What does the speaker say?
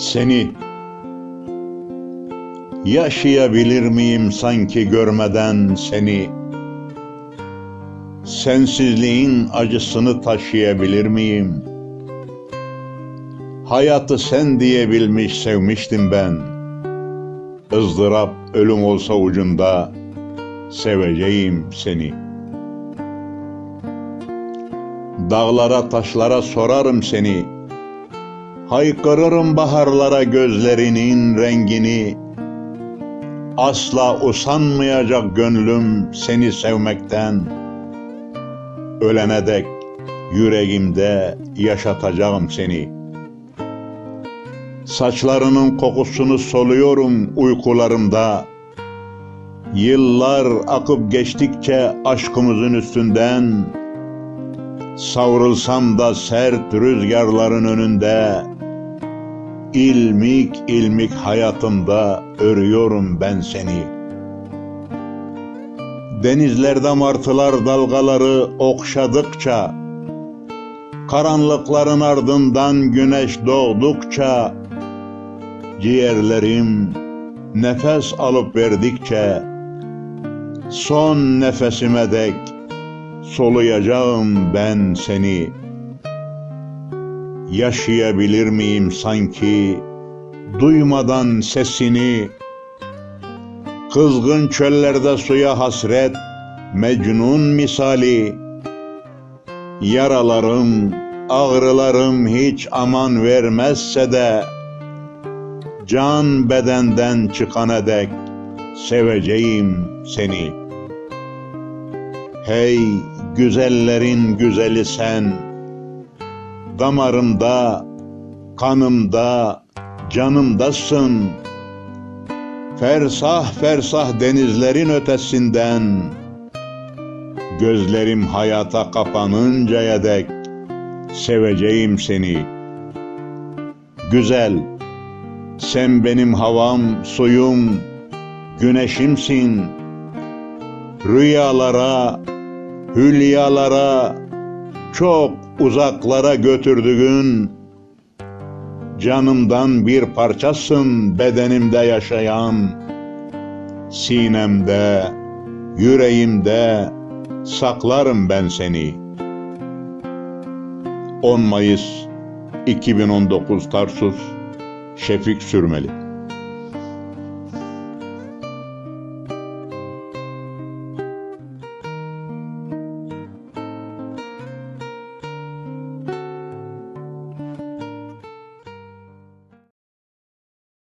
Seni yaşayabilir miyim sanki görmeden seni? Sensizliğin acısını taşıyabilir miyim? Hayatı sen diyebilmiş sevmiştim ben. ızdırap ölüm olsa ucunda seveceğim seni. Dağlara taşlara sorarım seni. Haykırırım baharlara gözlerinin rengini. Asla usanmayacak gönlüm seni sevmekten. Ölene dek yüreğimde yaşatacağım seni. Saçlarının kokusunu soluyorum uykularımda. Yıllar akıp geçtikçe aşkımızın üstünden Savrulsam da sert rüzgarların önünde İlmik ilmik hayatımda örüyorum ben seni. Denizlerde martılar dalgaları okşadıkça Karanlıkların ardından güneş doğdukça Ciğerlerim nefes alıp verdikçe Son nefesime dek soluyacağım ben seni. Yaşayabilir miyim sanki duymadan sesini? Kızgın çöllerde suya hasret, Mecnun misali. Yaralarım, ağrılarım hiç aman vermezse de, Can bedenden çıkana dek seveceğim seni. Hey güzellerin güzeli sen, damarımda, kanımda, canımdasın. Fersah fersah denizlerin ötesinden, gözlerim hayata kapanıncaya dek seveceğim seni. Güzel, sen benim havam, suyum, güneşimsin. Rüyalara, hülyalara, çok uzaklara götürdüğün, canımdan bir parçasın bedenimde yaşayan, sinemde, yüreğimde saklarım ben seni. 10 Mayıs 2019 Tarsus Şefik Sürmeli